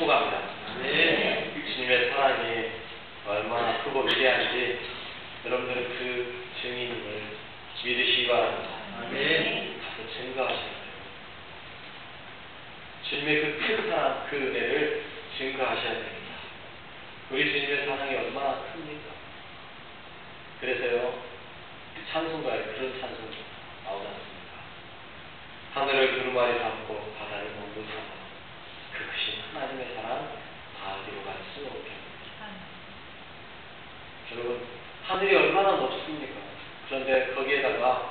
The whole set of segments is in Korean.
축복합니다. 네. 주님의 사랑이 얼마나 크고 위대한지 여러분들은 그 증인을 믿으시기 바랍니다. 아멘. 가서 증거하셔야 돼요. 주님의 그 큰 사랑, 그 은혜를 증거하셔야 됩니다. 우리 주님의 사랑이 얼마나 큽니까? 그래서요, 그 찬송가에 그런 찬송이 나오지 않습니까? 하늘을 두루마리 삼고 바다를 몸도 삼아 그 크신 하나님의 사랑 다 어디로 갈 수 없겠습니다. 여러분, 하늘이 얼마나 높습니까? 그런데 거기에다가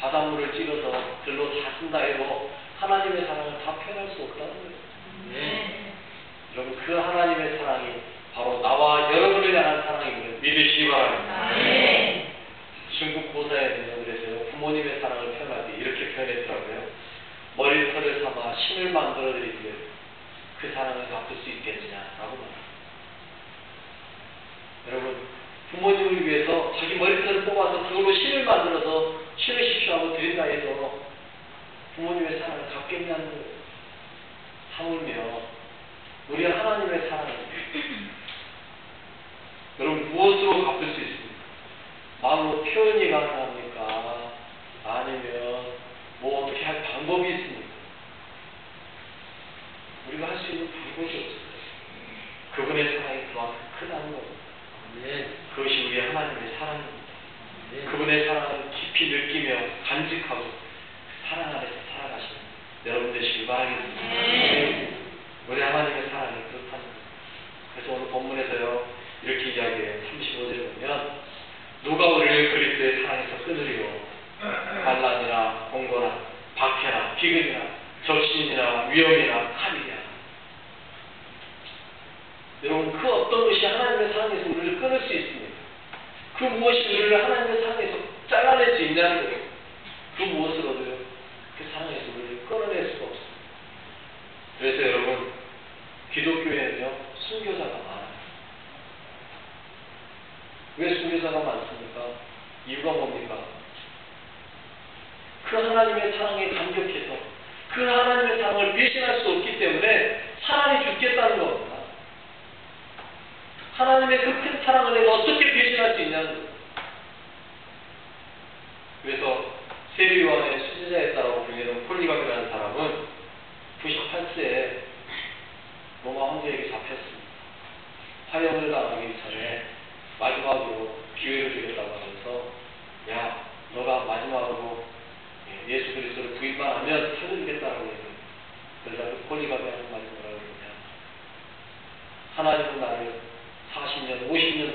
바닷물을 찍어서 글로 다 쓴다 해도 하나님의 사랑을 다 표현할 수 없다는 거예요. 네. 여러분, 그 하나님의 사랑이 바로 나와 여러분을 향한 사랑임을 믿으시기 바랍니다. 아멘. 중국 고사에는요, 그래서요, 부모님의 사랑을 표현할 때 이렇게 표현했더라고요. 머리털을 삼아 신을 만들어 드리기를 그 사랑을 갚을 수 있겠느냐라고 말합니다. 여러분, 부모님을 위해서 자기 머리털을 뽑아서 그걸로 신을 만들어서 신으십시오 하고 드린다 해서 부모님의 사랑을 갚겠냐는 거예요. 하물며 우리 하나님의 사랑입니다. 여러분 무엇으로 갚을 수 있습니까? 말로 표현이 가능합니까? 아니면 뭐 어떻게 할 방법이 있습니까? 할 수 있는 방법이 없어요. 그분의 사랑이 그만큼 크다는 겁니다. 아멘. 그것이 우리 하나님의 사랑입니다. 네. 그분의 사랑을 깊이 느끼며 간직하고 그 사랑 안에서 살아가시는 여러분 되시길 바라겠습니다. 네. 우리 하나님의 사랑이 그렇다는 거예요. 그래서 오늘 본문에서요 이렇게 이야기해요. 35절 보면 누가 우리를 그리스도의 사랑에서 끊으리요 반란이나 공고나 박해나 기근이나 적신이나 위험이나 칼이냐 여러분 그 어떤 것이 하나님의 사랑에서 우리를 끊을 수 있습니까? 그 무엇이 우리를 하나님의 사랑에서 잘라낼 수 있냐는 거예요. 그 무엇으로도요 그 사랑에서 우리를 끌어낼 수가 없습니다. 그래서 여러분 기독교에는요 순교자가 많아요. 왜 순교자가 많습니까? 이유가 뭡니까? 그 하나님의 사랑에 감격해서 그 하나님의 사랑을 배신할 수 없기 때문에 사랑이 죽겠다는 겁니다. 하나님의 그 큰 사랑을 내가 어떻게 배신할 수 있냐는 거예요. 그래서 세리요한의 수제자에 따라고 불리는 폴리감이라는 사람은 98세에 로마 황제에게 잡혔습니다. 화형을 당하기 전에 마지막으로 기회를 주겠다고 하면서 야 너가 마지막으로 예, 예수 그리스도를 부인만 하면 살려주겠다라고 얘기해요. 그러자 그 폴리감이 하는 말이 뭐라고 그러냐 하나님은 나를 musimy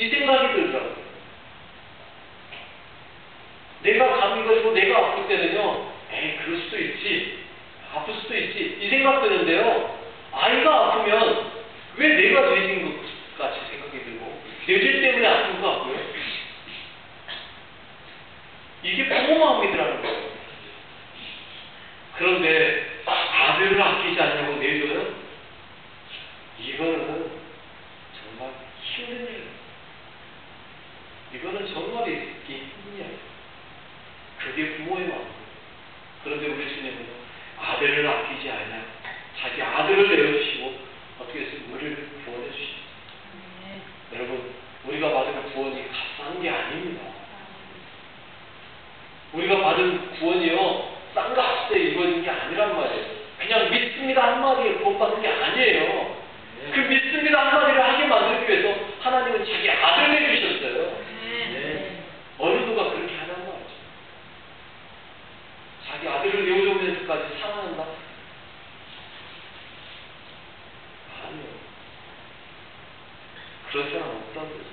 이 생각이 들더라고요. 내가 감이 걸리고 내가 아플 때는요, 에이, 그럴 수도 있지. 아플 수도 있지. 이 생각 드는데요, 아이가 아프면 왜 내가 죄인 것 같이 생각이 들고, 죄질 때문에 아픈 것 같고요. 이게 부모 마음이더라는 거예요. 그런데 아들을 아끼지 않냐고 내줘요? 이거는 정말 있기 힘이야. 그게 부모의 마음. 그런데 우리 주님은 아들을 아끼지 않냐. 자기 아들을 내어주시고 어떻게 해서 우리를 구원해 주시죠. 여러분, 우리가 받은 구원이 값싼 게 아닙니다. 우리가 받은 구원이요, 싼 값에 이루어진 게 아니란 말이에요. 그냥 믿습니다 한마디에 구원받은 게 아니에요. 그 믿습니다 한마디를 하게 만들기 위해서 하나님은 자기 아들을 내주셨어요. 어느 누가 그렇게 하는 말이죠. 자기 아들을 내어주면서까지 사랑한다? 아니요. 그런 사람 없다는 거죠.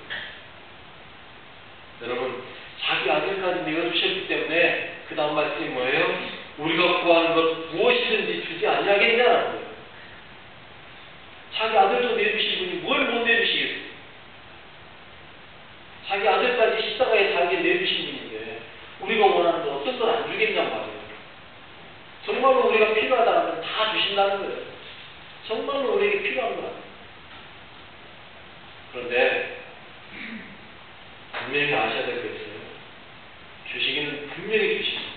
여러분, 자기 아들까지 내어주셨기 때문에 그 다음 말씀이 뭐예요? 우리가 구하는 것 무엇이든지 주지 아니하겠냐라는 거예요. 자기 아들도 내주신 분이 뭘 못 내주시겠어요? 자기 아들까지 십자가에 달게 내주신 분인데 우리가 원하는 건 어떤 걸 안 주겠냔 말이에요. 정말로 우리가 필요하다면 다 주신다는 거예요. 정말로 우리에게 필요한 건 아니에요. 그런데 분명히 아셔야 될 게 있어요. 주시기는 분명히 주십니다.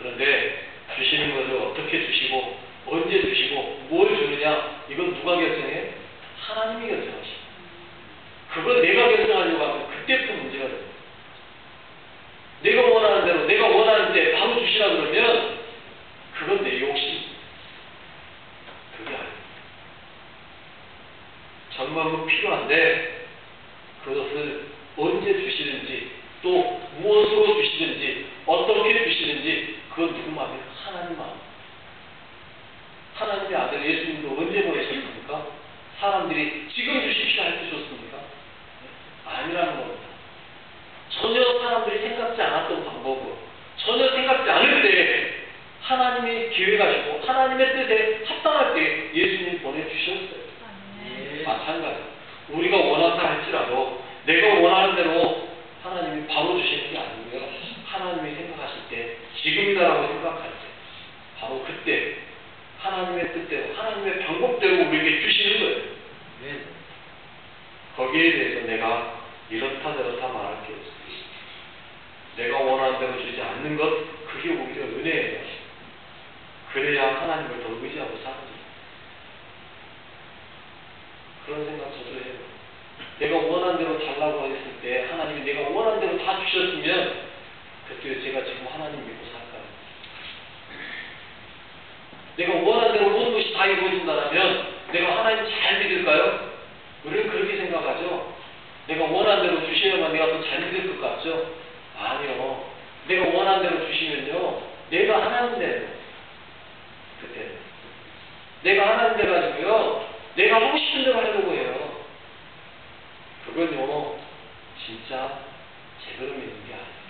그런데 주시는 것을 어떻게 주시고 언제 주시고 뭘 주느냐 이건 누가 결정해? 하나님이 결정하십니다. 그걸 내가 결정하려고 하면 그때부터 문제가 돼요. 내가 원하는 대로 내가 원하는 때 바로 주시라 그러면 그건 내 욕심. 그게 아니에요. 정말로 필요한데 그것을 언제 주시는지 또 무엇으로 주시는지 어떻게 주시는지 그건 누구 마음이에요? 하나님 마음. 하나님의 아들 예수님도 언제 보내셨습니까? 사람들이 지금 주십시오 할 때 줬습니까? 아니라는 겁니다. 전혀 사람들이 생각지 않았던 방법으로 전혀 생각지 않을 때 하나님이 기획하시고 하나님의 뜻에 합당할 때 예수님 보내주셨어요. 마찬가지. 우리가 원한다 할지라도 내가 원하는 대로 하나님이 바로 주시는 게 아니고요. 하나님이 생각하실 때 지금이다라고 생각할 때 바로 그때 하나님의 뜻대로 하나님의 방법대로 우리에게 주시는 거예요. 거기에 대해서 내가 이렇다 저렇다 말할 게 없어요. 내가 원하는 대로 주지 않는 것 그게 오히려 은혜예요. 그래야 하나님을 더 의지하고 사는 거예요. 그런 생각 저도 해요. 내가 원하는 대로 달라고 했을 때 하나님이 내가 원하는 대로 다 주셨으면 그때 제가 지금 하나님 믿고 살까요? 내가 원하는 대로 모든 것이 다 이루어진다면 내가 하나님 잘 믿을까요? 우리는 그렇게 생각하죠. 내가 원하는 대로 주시려면 내가 더 잘 믿을 것 같죠? 아니요. 내가 원하는 대로 주시면요. 내가 하나님 대로. 그때. 내가 하나님 돼 가지고요. 내가 하고 싶은 대로 하려고 해요. 그건요. 진짜 제대로 믿는 게 아니에요.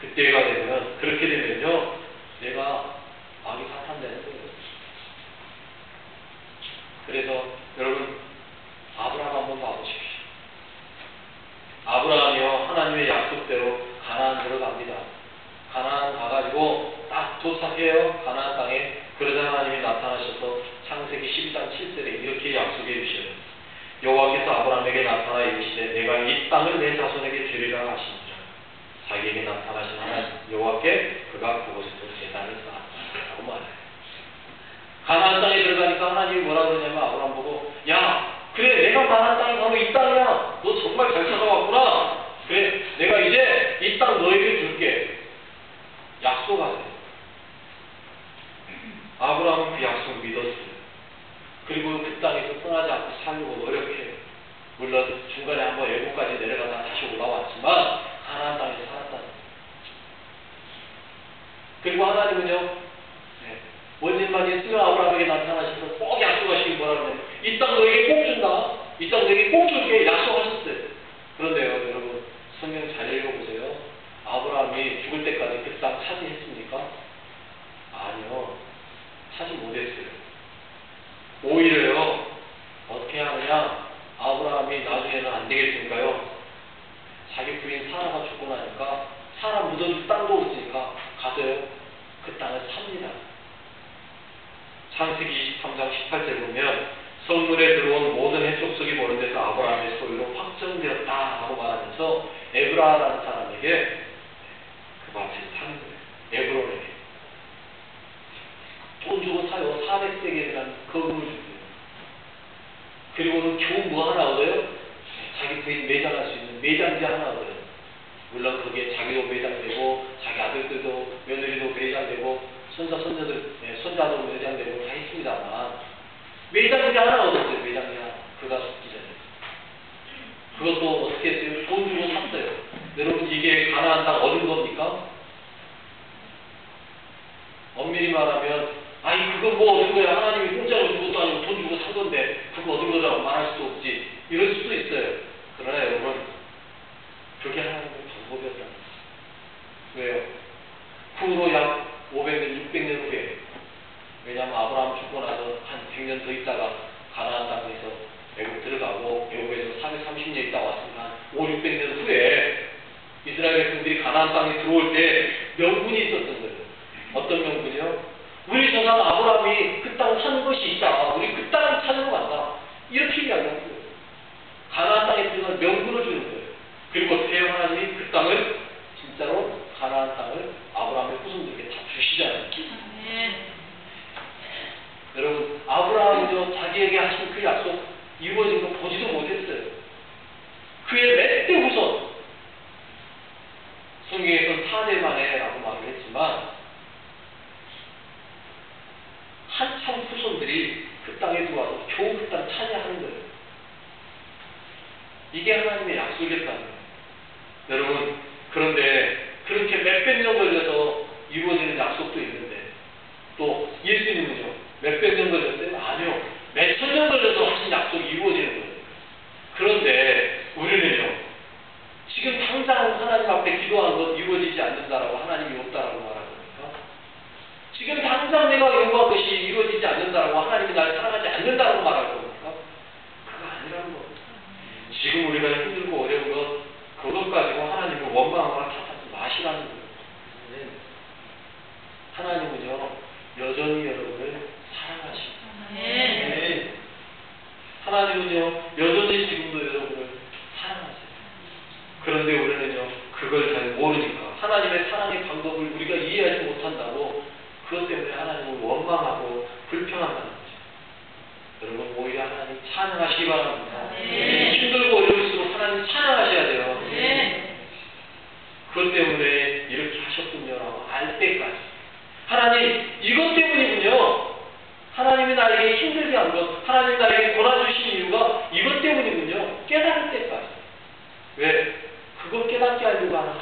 그때가 되면 그렇게 되면요. 내가 마음이 사탄되는 거예요. 그래서 여러분 아브라함 한번 봐보십시오. 아브라함이요 하나님의 약속대로 가나안 들어갑니다. 가나안 가가지고 딱 도착해요 가나안 땅에 14장 7절에 이렇게 약속해 주시는 여호와께서 아브라함에게 나타나 이르시되 내가 이 땅을 내 자손에게 주리라 하시니라 자기에게 나타나신 하나님 여호와께 그가 그곳에서 재단을 쌓았다고 말해가나안 땅에 들어가니까 하나님이 뭐라 그러냐면 아브라함 보고 야 그래 내가 가나안 땅에 가면 이 땅이야. 너 정말 잘 찾아왔구나. 그래 내가 이제 이 땅 너에게 줄게. 약속하세요. 아브라함은 그 약속 믿었습니다 그리고 그 땅에서 떠나지 않고 살려고 노력해요 물론 중간에 한번 애국까지 내려가다 다시 올라왔지만 가나안 땅에서 살았다는 거예요 그리고 하나님은요 네. 원진만 예수가 아브라함에게 나타나셔서 꼭 약속하시기 뭐라 그러냐면 이 땅 너에게 꼭 준다. 이 땅 너에게 꼭 줄게 약속하셨어요. 그런데요, 여러분 성경 잘 읽어보세요. 아브라함이 죽을 때까지 그 땅 차지했습니까? 아니요. 차지 못했어요. 오히려요, 어떻게 하느냐? 아브라함이 나중에는 안 되겠습니까요? 자기 부인 사라가 죽고 나니까 사라 묻어줄 땅도 없으니까 가서요, 그 땅을 삽니다. 창세기 23장 18절 보면 성문에 들어온 모든 해족속이 보는 데서 아브라함의 소유로 확정되었다라고 말 하면서 에브라라는 사람에게 그 밭을 사는 거예요. 에브론에게. 돈 주고 사요. 400세겔이라는 거금을 줍니다. 그리고는 겨우 뭐 하나 얻어요? 자기 부인 매장할 수 있는 매장지 하나 얻어요. 물론 거기에 자기도 매장되고 자기 아들들도 며느리도 매장되고 손자 손녀들 예, 손자도 매장되고 다 있습니다만 매장지 하나 얻었어요. 매장지 하나. 그가. 그것도 어떻게 했어요? 돈 주고 샀어요. 여러분 이게 가나안 땅 얻은 겁니까? 엄밀히 말하면 아니 그거 뭐 얻은 거야 하나님이 공짜로 준 것도 아니고 돈 주고 산 건데 그거 얻은 거라고 말할 수도 없지 이럴 수도 있어요 그러나 여러분 그게 하나님의 방법이었다는 거예요 왜요? 후로 약 500년 600년 후에 왜냐하면 아브라함 죽고 나서 한 100년 더 있다가 가나안 땅에서 애국 들어가고 애국에서 430년 있다 왔으니까 한 5, 600년 후에 이스라엘 백성들이 가나안 땅에 들어올 때 명분이 있었던 거예요. 어떤 명분이요? 우리 조상 아브라함이 그 땅 산 것이 있다. 우리 그 땅을 찾으러 간다. 이렇게 이야기하는 거예요. 가나안 땅에 들어간 명분을 주는 거예요. 그리고 어떻게 해요? 하나님이 그 땅을 진짜로 가나안 땅을 아브라함의 후손들에게 다 주시잖아요. 여러분 아브라함은요 자기에게 하신 그 약속 이루어진 거 보지도 못했어요. 그의 몇 대 후손 성경에서는 사대 만에라고 말을 했지만 한참 후손들이 그 땅에 들어와서 겨우 그 땅 차지하는 거예요. 이게 하나님의 약속이었다는 거예요. 여러분 그런데 그렇게 몇백 년 걸려서 이루어지는 약속도 있는데 또 예수님은요 몇백 년 걸렸어요? 아니요 몇천 년 걸려서 하신 약속이 이루어지는 거예요. 그런데 우리는요 지금 당장 하나님 앞에 기도한 것 이루어지지 않는다라고 하나님이 없다라고 말하는 겁니까? 지금 당장 내가 요구한 것이 이루어지지 않는다라고 하나님이 날 사랑하지 않는다라고 말할 겁니까? 그거 아니라는 겁니다. 지금 우리가 힘들고 어려운 것 그것 가지고 하나님을 원망하거나 탓하지 마시라는 거예요. 하나님은요 여전히 여러분을 사랑하십니다. 하나님은요 여전히 지금도 여러분을 사랑하세요. 그런데 우리는요 그걸 잘 모르니까 하나님의 사랑의 방법을 우리가 이해하지 못한다고 그것 때문에 하나님을 원망하고 불평한다는 거죠. 여러분 오히려 하나님 찬양하시기 바랍니다. 네. 힘들고 어려울수록 하나님 찬양하셔야 돼요. 그것 때문에 이렇게 하셨군요라고 알 때까지 하나님 이것 때문이군요. 하나님이 나에게 힘들게 한 것, 하나님 나에게 골아 주신 이유가 이것 때문이군요. 깨달을 때까지. 왜? 그걸 깨닫게 하려고 하는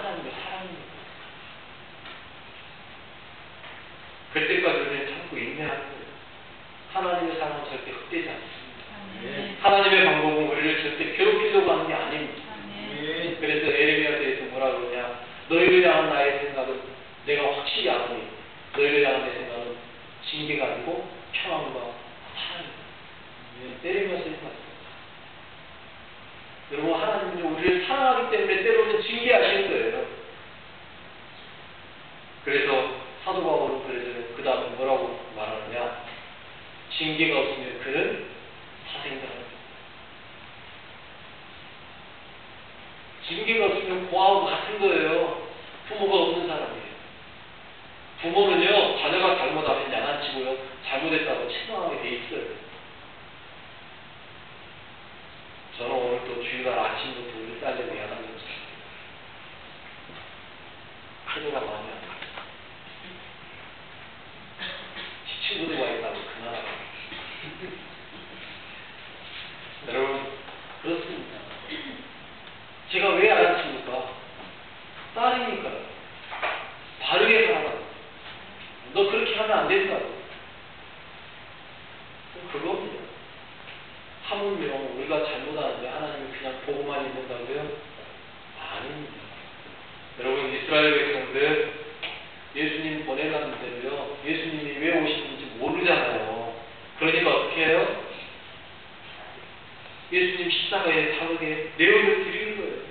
예수님 십자가에 자극에 내어를 드리는 거예요.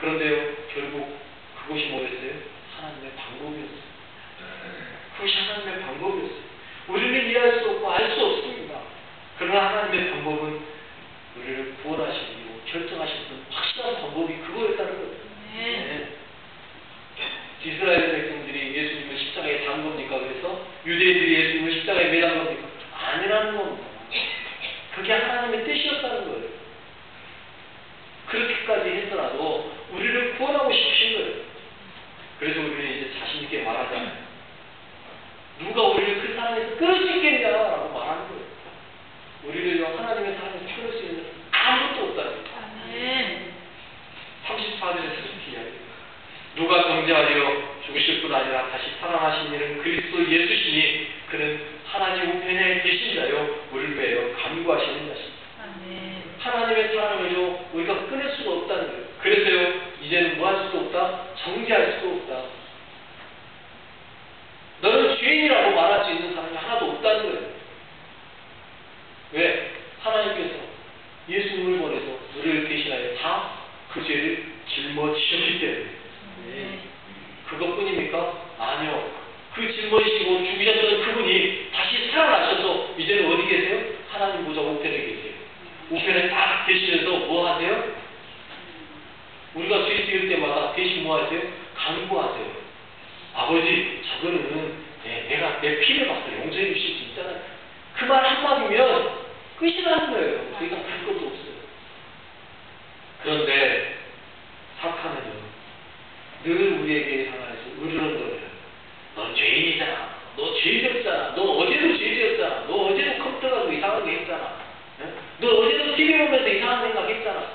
그런데요, 결국 그것이 뭐였어요? 하나님의 방법이었어요. 그것이 하나님의 방법이었어요. 우리는 이해할 수 없고 알 수 없습니다. 그러나 하나님의 방법은 우리를 구원하시고 결정하셨던 확실한 방법이 그거였다는 거예요. 네. 이스라엘 백성들이 예수님을 십자가에 단 겁니까? 그래서 유대인들이 예수님을 십자가에 매단 겁니까? 아니라는 겁니다. 그게 하나님의 뜻이었다는 거예요. 그렇게까지 했더라도 우리를 구원하고 싶으신 거예요. 그래서 우리는 이제 자신있게 말하잖아요. 누가 우리를 그 사랑에서 있겠냐라고 말하는 거예요. 우리를 하나님의 사랑에서 끊을 수 있는 아무것도 없다는 거예요. 아멘. 34절에서 이렇게 이야기해요. 누가 정죄하려 죽으실 뿐 아니라 다시 살아나신 이는 그리스도 예수시니 그는 하나님 우편에 계신 자요 우리를 위하여 간구하시는 자십니다. 아멘. 하나님의 사랑을요 우리가 끊을 수가 없다는 거예요. 그래서요 이제는 뭐 할 수도 없다 정죄할 수도 없다. 너는 죄인이라고 말할 수 있는 사람이 하나도 없다는 거예요. 왜? 하나님께서 예수님을 보내서 우리를 대신하여 다 그 죄를 짊어지셨기 때문에 아멘. 그것뿐입니까? 아니요. 그 짊어지시고 죽으셨던 그분이 다시 살아나셔서 이제는 어디 계세요? 하나님 보좌 우편에 계세요. 우편에 딱 계시면서 뭐 하세요? 우리가 죄 지을 때마다 대신 뭐 하세요? 간구하세요. 아버지, 저거는 네, 내가 내 피를 받고 용서해 주실 수 있잖아요. 그 말 한마디면 끝이라는 거예요. 더 이상 할 것도 없어요. 그런데 사탄은요, 늘 우리에게 향해서 으르렁거려요. 넌 죄인이잖아. 너 죄졌잖아. 너 어제도 죄지었잖아. 너 어제도 컴퓨터 가지고 이상하게 했잖아. 응? 너 어제도 TV 보면서 이상한 생각 했잖아.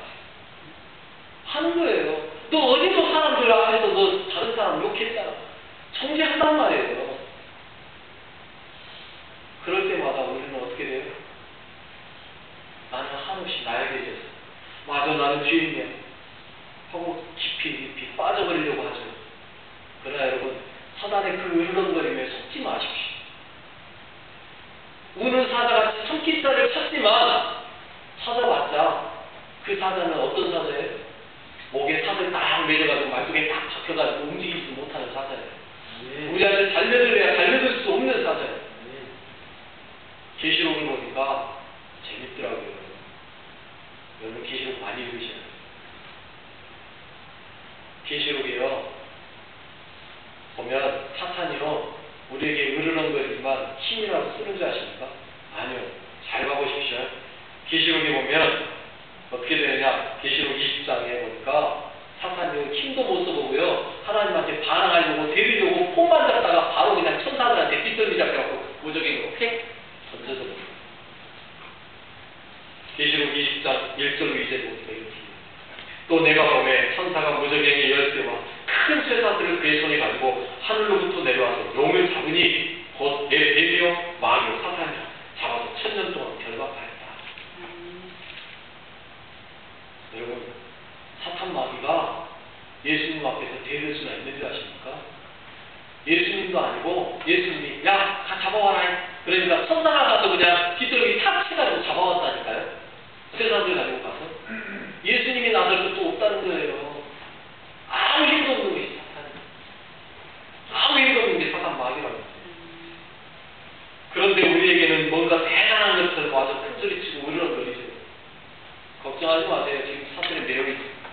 하는 거예요. 너 어제도 사람들 앞에서 너 다른 사람 욕했잖아. 정죄한단 말이에요. 그럴 때마다 우리는 어떻게 돼요? 나는 한없이 나에게 졌어. 맞아, 나는 죄인이야. 하고 깊이 깊이 빠져버리려고 하죠. 그러나 여러분, 사단의 그 으르렁거림에 속지 마십시오. 우는 사자같이 손기살을 찾지만 찾아봤자 그 사자는 어떤 사자예요? 목에 탑을 딱 매려가지고 말뚝에 딱 잡혀가지고 움직이지 못하는 사자예요. 우리한테 달려들어야 달려들 수 없는 사자예요. 계시록을 보니까 재밌더라고요. 여러분 계시록 많이 읽으시나요? 계시록이요. 보면 사탄이요. 우리에게 으르렁거리지만 힘이라고 쓰는 줄 아십니까? 아니요. 잘 봐보십시오. 계시록에 보면 어떻게 되느냐? 계시록 20장에 보니까 사탄이 힘도 못 써보고요. 하나님한테 반항하려고 잡다가 천사들한테 뒷덜미 잡혀갖고 무적인 거. 팩 던져서 계시록 20장 1절로 2절 보니까 이렇게 또 내가 보매 천사가 무적행의 열쇠와 큰 쇠사슬을 그의 손에 가지고 하늘로부터 내려와서 용을 잡으니 곧 내 대비어 마귀요 사탄이라 잡아서 천년 동안 결박하였다. 여러분 사탄 마귀가 예수님 앞에서 대들 수나 있는 줄 아십니까? 예수님도 아니고 예수님이 야, 가 잡아와라. 그러니까 천사가 가서 그냥 뒷덜미 탁 치가지고 잡아왔다니까요. 세상들 가지고 가서 예수님이 나설 것도 없다는 거예요. 아무 힘도 없는 것이 사탄이. 아무 힘도 없는 게 사탄 마귀라고. 그런데 우리에게는 뭔가 대단한 것처럼 와서 큰 소리 치고 우르렁거리죠. 걱정하지 마세요. 지금 사탄의 매력이 있습니다.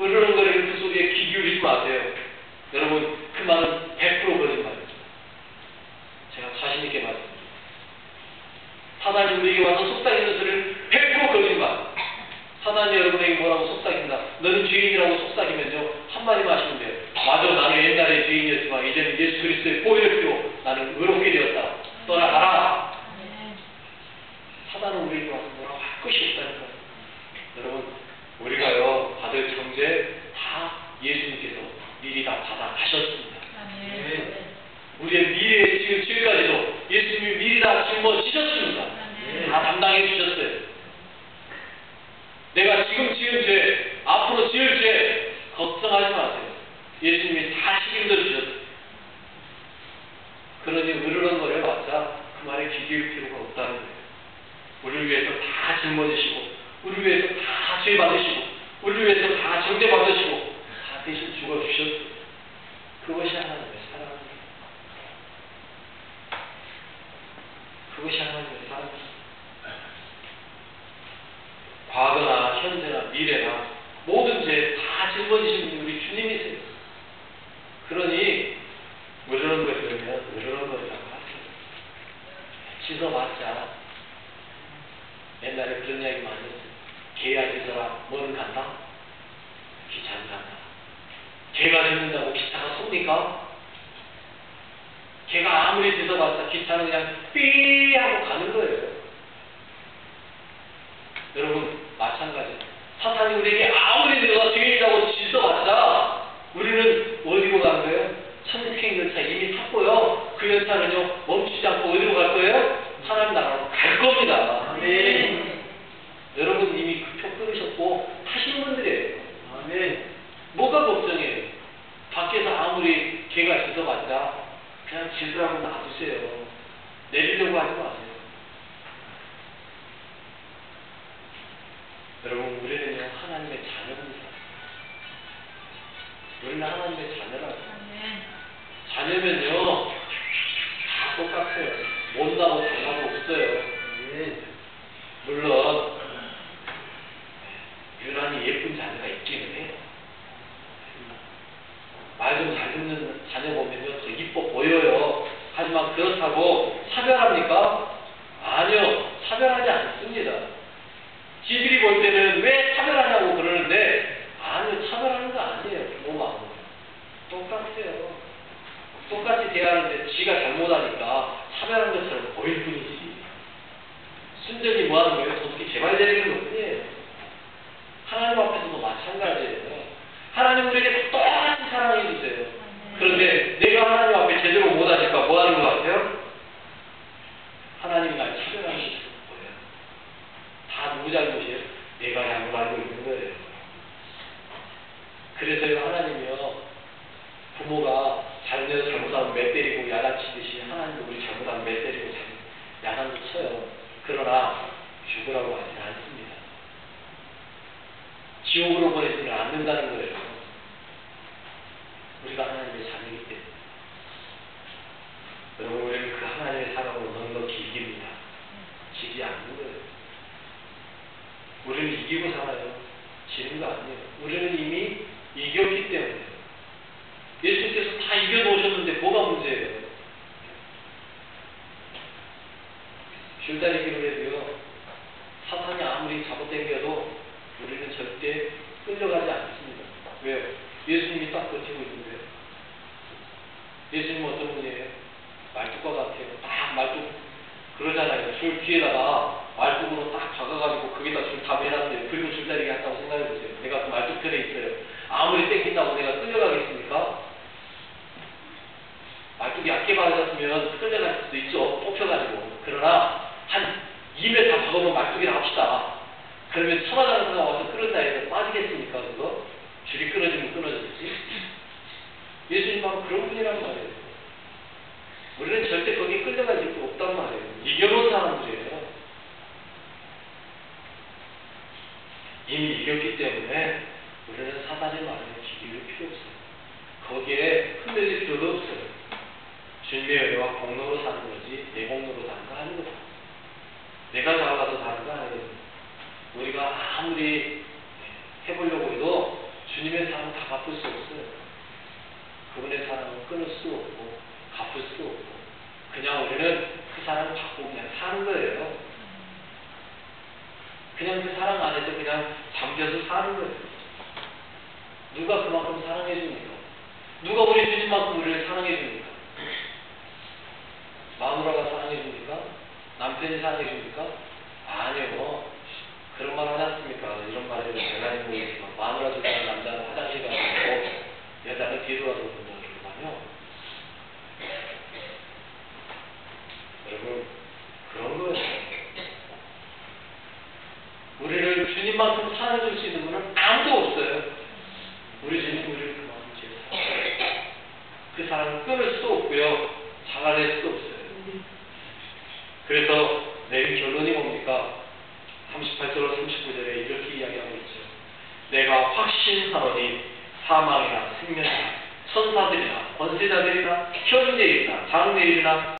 으르렁거리는 그 소리에 귀 기울이지 마세요. 여러분, 그 말은 100% 거짓말입니다. 제가 자신있게 말씀드립니다. 사단이 우리에게 와서 속삭이는 소리를 100% 거짓말. 사단이 여러분에게 뭐라고 속삭인다. 너는 죄인이라고 속삭이면요. 한마디만 하시면 돼요. 맞아, 나는 옛날에 죄인이었지만 이제는 예수 그리스도의 보혈을 피로 나는 의롭게 되었다. 떠나가라. 아멘. 사단은 우리에게 와서 뭐라고 할 것이 없다니까요. 여러분, 우리가요, 받을 정죄 다 예수님께서 미리 다 받아 가셨습니다. 아멘. 우리의 미래에 지을 죄까지도 예수님이 미리 다 짊어지셨습니다. 아멘. 다 담당해 주셨어요. 내가 지금 지은 죄, 앞으로 지을 죄, 걱정하지 마세요. 예수님이 다 책임져 주셨어요. 그러니 으르렁거려 봤자 그 말에 귀 기울 필요가 없다는 거예요. 우리를 위해서 다 짊어지시고, 우리를 위해서 다 죄 받으시고, 우리를 위해서 다 정죄 받으시고, 다 대신 죽어 주셨어요. 그것이 하나님의 사랑입니다. 그것이 하나님의 사랑입니다. 과거나 현재나 미래나 모든 죄 다 짊어지신 분이 우리 주님이세요. 그러니 으르는 것 들으면 으르는 것이라고 하세요. 씻어봤자 옛날에 그런 이야기 많이 했어요. 개야 짖어라 뭐는 간다? 간다. 개가 짖는다고 기차가 섭니까? 개가 아무리 짖어봤자 기차는 그냥 삐 하고 가는 거예요. 여러분 마찬가지. 사탄이 우리에게 아무리 내가 죄인이라고 짖어봤자 우리는 어디로 가는 거예요? 천국행 열차 이미 탔고요. 그 열차는요 멈추지 않고 어디로 갈 거예요? 하나님 나라로 갈 겁니다. 아멘. 여러분 이미 그 표 끊으셨고 타신 분들이에요. 아멘. 뭐가 걱정이에요? 밖에서 아무리 개가 짖어봤자 그냥 짖으라고 놔두세요. 내리려고 하지 마세요. 여러분 우리는요 하나님의 자녀입니다. 우리는 하나님의 자녀라고. 자녀면요 다 똑같아요. 못나고 그렇다고 차별합니까? 아니요 차별하지 않습니다. 지들이 볼 때는 왜 차별하냐고 그러는데 아니요 차별하는 거 아니에요. 마음은 똑같아요. 똑같이 대하는데 지가 잘못하니까 차별한 것처럼 보일 뿐이지. 순전히 뭐 하는 거예요? 도둑이 개발되는 것 뿐이에요. 하나님 앞에서도 마찬가지예요. 하나님 우리에게 똑같이 사랑해 주세요. 그런데 내가 하나님 앞에 제대로 못하니까 뭐 하는 것 같아요? 하나님이 날 차별하는 것처럼 보여요. 다 누구 잘못이에요? 내가 잘못 알고 있는 거예요. 그래서요, 하나님이요, 부모가 잘못해서 잘못하면 매 때리고 야단치듯이 하나님도 우리 잘못하면 매 때리고 잘- 야단도 쳐요. 그러나 죽으라고 하지 않습니다. 지옥으로 보내지는 않는다는 거예요. 우리가 하나님의 자녀이기 때문에. 여러분, 우리는 그 하나님의 사랑으로 넉넉히 이깁니다. 지지 않는 거예요. 우리는 이기고 살아요. 지는 거 아니에요. 우리는 이미 이겼기 때문에. 예수님께서 다 이겨놓으셨는데 뭐가 문제예요? 줄다리기로 해도요, 사탄이 아무리 잡아당겨도 우리는 절대 끌려가지 않습니다. 왜요? 예수님이 딱 버티고 있는데요. 예수님 어떤 분이에요? 말뚝과 같아요. 딱 말뚝 그러잖아요. 줄 뒤에다가 말뚝으로 딱 박아가지고 거기다 줄 다 매놨어요. 그리고 줄다리기 한다고 생각해보세요. 내가 그 말뚝 편에 있어요. 아무리 땡긴다고 내가 끌려가겠습니까? 말뚝이 얇게 박아졌으면 끌려갈 수도 있죠. 뽑혀가지고. 그러나 한 2m 박으면 말뚝이라 합시다. 그러면 천하장사가 와서 끌었다 해서 빠지겠습니까? 그거? 줄이 끊어지면 끊어졌지. 바로 그런 분이란 말이에요. 우리는 절대 거기에 끌려갈 일도 없단 말이에요. 이겨놓은 사람들이에요. 이미 이겼기 때문에 우리는 사단의 말에 기울일 필요 없어요. 거기에 흔들릴 필요도 없어요. 주님의 은혜와 공로로 사는 거지 내 공로로 사는 거 아니거든. 내가 잘나서 사는 거 아니거든. 우리가 아무리 해보려고 해도 주님의 사랑 다 갚을 수 없어요. 그분의 사랑은 끊을 수 없고 갚을 수 없고 그냥 우리는 그 사랑을 받고 그냥 사는 거예요. 그냥 그 사랑 안에서 그냥 잠겨서 사는 거예요. 누가 그만큼 사랑해 줍니까? 누가 우리 주님만큼 우리를 사랑해 줍니까? 마누라가 사랑해 줍니까? 남편이 사랑해 줍니까? 아니요. 그런 말 하지 않습니까? 이런 말을 제가 해보고 있지만 마누라 좋다는 남자는 화장실 가고 여자는 뒤돌아서 본다고 그러거든요. 여러분 그런 거예요. 우리를 주님만큼 사랑해 줄 수 있는 분은 아무도 없어요. 우리 주님 우리를 그만큼 사랑해요. 그 사랑을 끊을 수 없고요. 잡아낼 수 없어요. 그래서 내린 결론이 뭡니까? 38절 39절에 이렇게 이야기하고 있죠. 내가 확신하노니 사망이나 생명이나 천사들이나 권세자들이나 현재이나 장래이나